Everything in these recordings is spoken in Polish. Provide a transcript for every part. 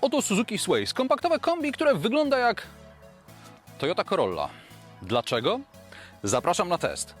Oto Suzuki Sways, kompaktowe kombi, które wygląda jak Toyota Corolla. Dlaczego? Zapraszam na test.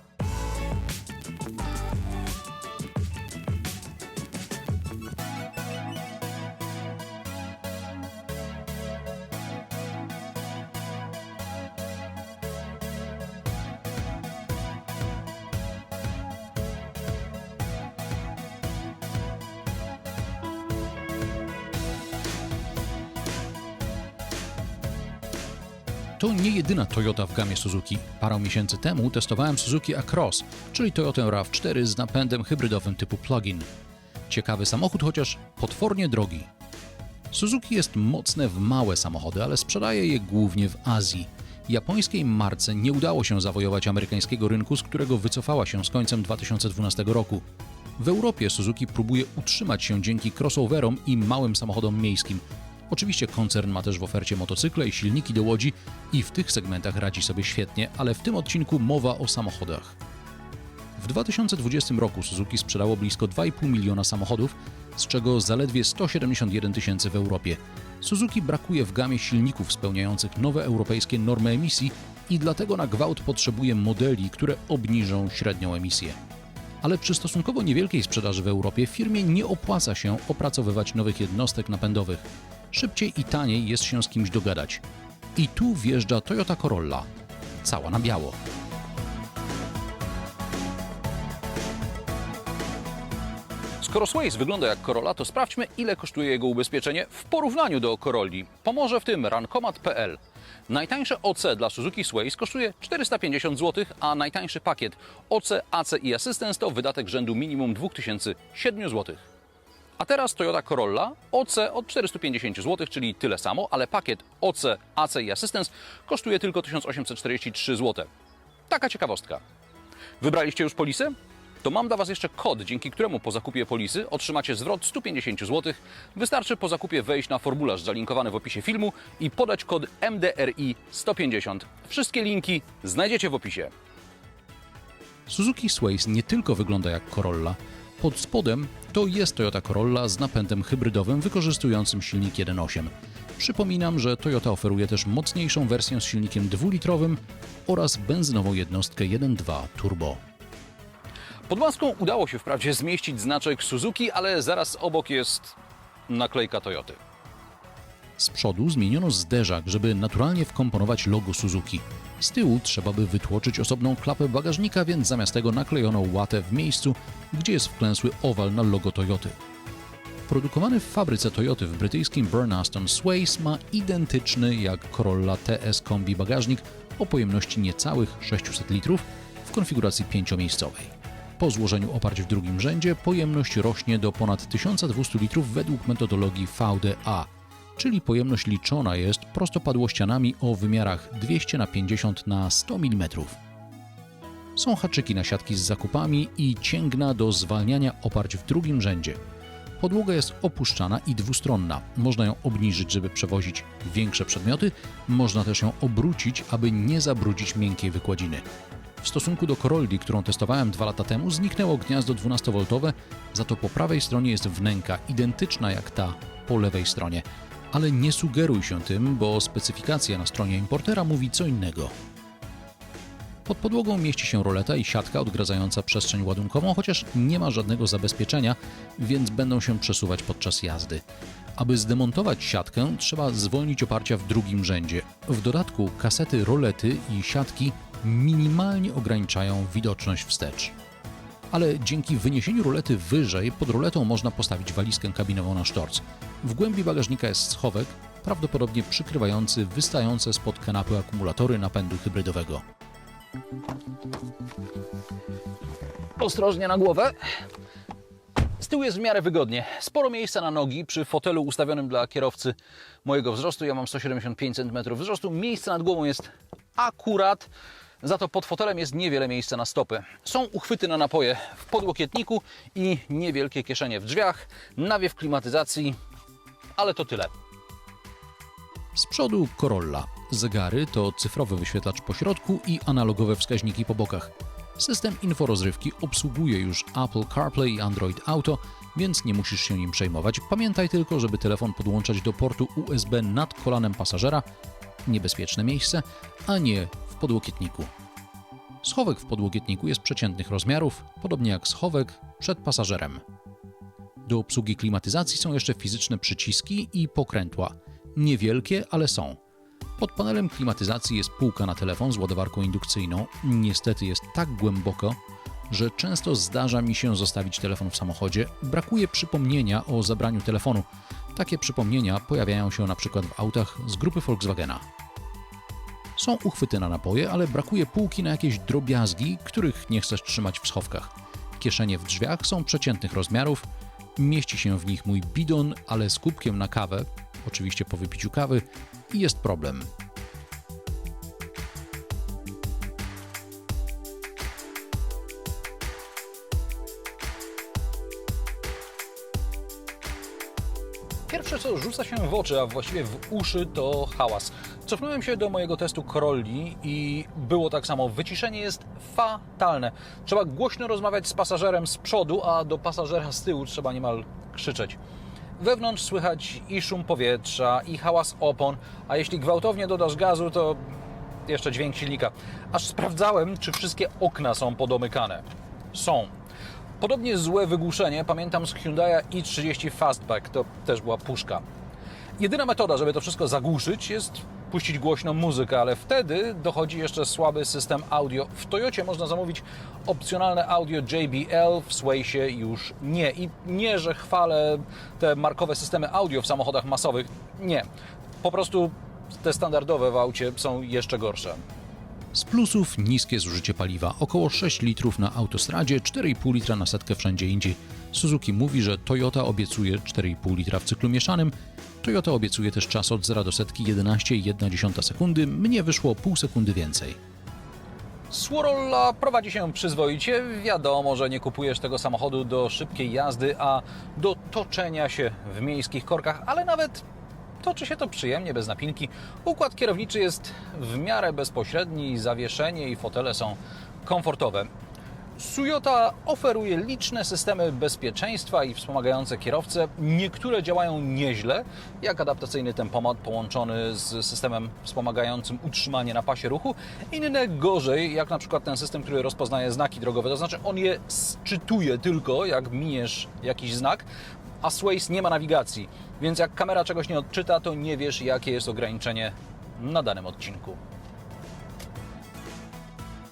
To nie jedyna Toyota w gamie Suzuki. Parę miesięcy temu testowałem Suzuki Across, czyli Toyota RAV4 z napędem hybrydowym typu plug-in. Ciekawy samochód, chociaż potwornie drogi. Suzuki jest mocne w małe samochody, ale sprzedaje je głównie w Azji. Japońskiej marce nie udało się zawojować amerykańskiego rynku, z którego wycofała się z końcem 2012 roku. W Europie Suzuki próbuje utrzymać się dzięki crossoverom i małym samochodom miejskim. Oczywiście koncern ma też w ofercie motocykle i silniki do łodzi i w tych segmentach radzi sobie świetnie, ale w tym odcinku mowa o samochodach. W 2020 roku Suzuki sprzedało blisko 2,5 miliona samochodów, z czego zaledwie 171 tysięcy w Europie. Suzuki brakuje w gamie silników spełniających nowe europejskie normy emisji i dlatego na gwałt potrzebuje modeli, które obniżą średnią emisję. Ale przy stosunkowo niewielkiej sprzedaży w Europie firmie nie opłaca się opracowywać nowych jednostek napędowych. Szybciej i taniej jest się z kimś dogadać. I tu wjeżdża Toyota Corolla. Cała na biało. Skoro Sways wygląda jak Corolla, to sprawdźmy, ile kosztuje jego ubezpieczenie w porównaniu do Corolli. Pomoże w tym rankomat.pl. Najtańsze OC dla Suzuki Sways kosztuje 450 zł, a najtańszy pakiet OC, AC i Assistance to wydatek rzędu minimum 2007 zł. A teraz Toyota Corolla OC od 450 zł, czyli tyle samo, ale pakiet OC, AC i Assistance kosztuje tylko 1843 zł. Taka ciekawostka. Wybraliście już polisy? To mam dla Was jeszcze kod, dzięki któremu po zakupie polisy otrzymacie zwrot 150 zł. Wystarczy po zakupie wejść na formularz zalinkowany w opisie filmu i podać kod MDRI 150. Wszystkie linki znajdziecie w opisie. Suzuki Sways nie tylko wygląda jak Corolla. Pod spodem to jest Toyota Corolla z napędem hybrydowym wykorzystującym silnik 1.8. Przypominam, że Toyota oferuje też mocniejszą wersję z silnikiem dwulitrowym oraz benzynową jednostkę 1.2 turbo. Pod maską udało się wprawdzie zmieścić znaczek Suzuki, ale zaraz obok jest naklejka Toyoty. Z przodu zmieniono zderzak, żeby naturalnie wkomponować logo Suzuki. Z tyłu trzeba by wytłoczyć osobną klapę bagażnika, więc zamiast tego naklejono łatę w miejscu, gdzie jest wklęsły owal na logo Toyoty. Produkowany w fabryce Toyoty w brytyjskim Burnaston Sways ma identyczny jak Corolla TS kombi bagażnik o pojemności niecałych 600 litrów w konfiguracji pięciomiejscowej. Po złożeniu oparć w drugim rzędzie pojemność rośnie do ponad 1200 litrów według metodologii VDA, czyli pojemność liczona jest prostopadłościanami o wymiarach 200 na 50 na 100 mm. Są haczyki na siatki z zakupami i cięgna do zwalniania oparć w drugim rzędzie. Podłoga jest opuszczana i dwustronna. Można ją obniżyć, żeby przewozić większe przedmioty, można też ją obrócić, aby nie zabrudzić miękkiej wykładziny. W stosunku do Corolli, którą testowałem dwa lata temu, zniknęło gniazdo 12V, za to po prawej stronie jest wnęka, identyczna jak ta po lewej stronie. Ale nie sugeruj się tym, bo specyfikacja na stronie importera mówi co innego. Pod podłogą mieści się roleta i siatka odgradzająca przestrzeń ładunkową, chociaż nie ma żadnego zabezpieczenia, więc będą się przesuwać podczas jazdy. Aby zdemontować siatkę, trzeba zwolnić oparcia w drugim rzędzie. W dodatku kasety rolety i siatki minimalnie ograniczają widoczność wstecz. Ale dzięki wyniesieniu rolety wyżej, pod roletą można postawić walizkę kabinową na sztorc. W głębi bagażnika jest schowek, prawdopodobnie przykrywający wystające spod kanapy akumulatory napędu hybrydowego. Ostrożnie na głowę. Z tyłu jest w miarę wygodnie. Sporo miejsca na nogi przy fotelu ustawionym dla kierowcy mojego wzrostu. Ja mam 175 cm wzrostu. Miejsce nad głową jest akurat. Za to pod fotelem jest niewiele miejsca na stopy. Są uchwyty na napoje w podłokietniku i niewielkie kieszenie w drzwiach, nawiew klimatyzacji, ale to tyle. Z przodu Corolla. Zegary to cyfrowy wyświetlacz po środku i analogowe wskaźniki po bokach. System inforozrywki obsługuje już Apple CarPlay i Android Auto, więc nie musisz się nim przejmować. Pamiętaj tylko, żeby telefon podłączać do portu USB nad kolanem pasażera, niebezpieczne miejsce, a nie podłokietniku. Schowek w podłokietniku jest przeciętnych rozmiarów, podobnie jak schowek przed pasażerem. Do obsługi klimatyzacji są jeszcze fizyczne przyciski i pokrętła. Niewielkie, ale są. Pod panelem klimatyzacji jest półka na telefon z ładowarką indukcyjną. Niestety jest tak głęboko, że często zdarza mi się zostawić telefon w samochodzie. Brakuje przypomnienia o zabraniu telefonu. Takie przypomnienia pojawiają się na przykład w autach z grupy Volkswagena. Są uchwyty na napoje, ale brakuje półki na jakieś drobiazgi, których nie chcesz trzymać w schowkach. Kieszenie w drzwiach są przeciętnych rozmiarów, mieści się w nich mój bidon, ale z kubkiem na kawę, oczywiście po wypiciu kawy, i jest problem. Pierwsze, co rzuca się w oczy, a właściwie w uszy, to hałas. Cofnąłem się do mojego testu Corolli i było tak samo. Wyciszenie jest fatalne. Trzeba głośno rozmawiać z pasażerem z przodu, a do pasażera z tyłu trzeba niemal krzyczeć. Wewnątrz słychać i szum powietrza, i hałas opon, a jeśli gwałtownie dodasz gazu, to jeszcze dźwięk silnika. Aż sprawdzałem, czy wszystkie okna są podomykane. Są. Podobnie złe wygłuszenie pamiętam z Hyundai i30 Fastback, to też była puszka. Jedyna metoda, żeby to wszystko zagłuszyć, jest puścić głośną muzykę, ale wtedy dochodzi jeszcze słaby system audio. W Toyocie można zamówić opcjonalne audio JBL, w Swaysie już nie. I nie, że chwalę te markowe systemy audio w samochodach masowych. Nie. Po prostu te standardowe w aucie są jeszcze gorsze. Z plusów niskie zużycie paliwa, około 6 litrów na autostradzie, 4,5 litra na setkę wszędzie indziej. Suzuki mówi, że Toyota obiecuje 4,5 litra w cyklu mieszanym. Toyota obiecuje też czas od 0 do setki 11,1 sekundy, mnie wyszło pół sekundy więcej. Sworolla prowadzi się przyzwoicie. Wiadomo, że nie kupujesz tego samochodu do szybkiej jazdy, a do toczenia się w miejskich korkach, ale nawet toczy się to przyjemnie, bez napinki. Układ kierowniczy jest w miarę bezpośredni, zawieszenie i fotele są komfortowe. Sujota oferuje liczne systemy bezpieczeństwa i wspomagające kierowcę. Niektóre działają nieźle, jak adaptacyjny tempomat połączony z systemem wspomagającym utrzymanie na pasie ruchu. Inne gorzej, jak na przykład ten system, który rozpoznaje znaki drogowe, to znaczy on je sczytuje tylko, jak miniesz jakiś znak, a Swaze nie ma nawigacji, więc jak kamera czegoś nie odczyta, to nie wiesz, jakie jest ograniczenie na danym odcinku.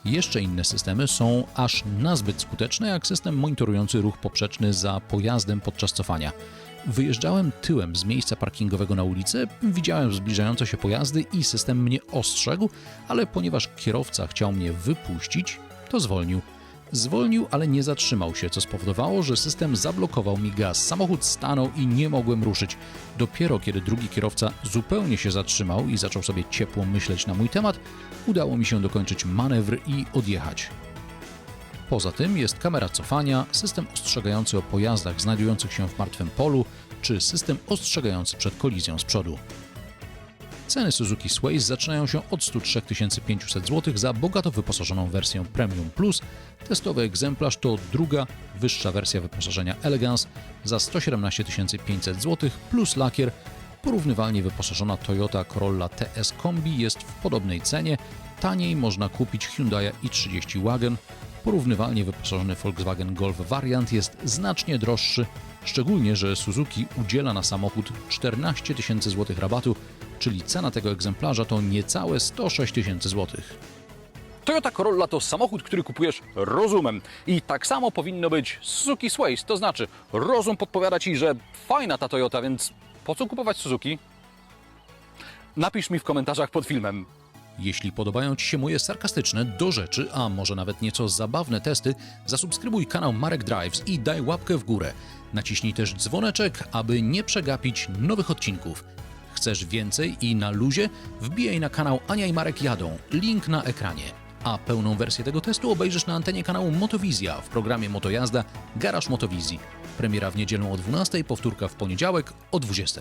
Jeszcze inne systemy są aż nazbyt skuteczne, jak system monitorujący ruch poprzeczny za pojazdem podczas cofania. Wyjeżdżałem tyłem z miejsca parkingowego na ulicę, widziałem zbliżające się pojazdy i system mnie ostrzegł, ale ponieważ kierowca chciał mnie wypuścić, to zwolnił. Zwolnił, ale nie zatrzymał się, co spowodowało, że system zablokował mi gaz. Samochód stanął i nie mogłem ruszyć. Dopiero kiedy drugi kierowca zupełnie się zatrzymał i zaczął sobie ciepło myśleć na mój temat, udało mi się dokończyć manewr i odjechać. Poza tym jest kamera cofania, system ostrzegający o pojazdach znajdujących się w martwym polu, czy system ostrzegający przed kolizją z przodu. Ceny Suzuki Sways zaczynają się od 103 500 zł za bogato wyposażoną wersję Premium Plus. Testowy egzemplarz to druga, wyższa wersja wyposażenia Elegance za 117 500 zł plus lakier. Porównywalnie wyposażona Toyota Corolla TS Kombi jest w podobnej cenie. Taniej można kupić Hyundai i30 Wagon. Porównywalnie wyposażony Volkswagen Golf Variant jest znacznie droższy, szczególnie, że Suzuki udziela na samochód 14 tysięcy złotych rabatu, czyli cena tego egzemplarza to niecałe 106 tysięcy złotych. Toyota Corolla to samochód, który kupujesz rozumem. I tak samo powinno być Suzuki Sways. To znaczy, rozum podpowiada Ci, że fajna ta Toyota, więc po co kupować Suzuki? Napisz mi w komentarzach pod filmem. Jeśli podobają Ci się moje sarkastyczne, do rzeczy, a może nawet nieco zabawne testy, zasubskrybuj kanał Marek Drives i daj łapkę w górę. Naciśnij też dzwoneczek, aby nie przegapić nowych odcinków. Chcesz więcej i na luzie? Wbijaj na kanał Ania i Marek jadą. Link na ekranie. A pełną wersję tego testu obejrzysz na antenie kanału Motowizja w programie Motojazda Garaż Motowizji. Premiera w niedzielę o 12, powtórka w poniedziałek o 20.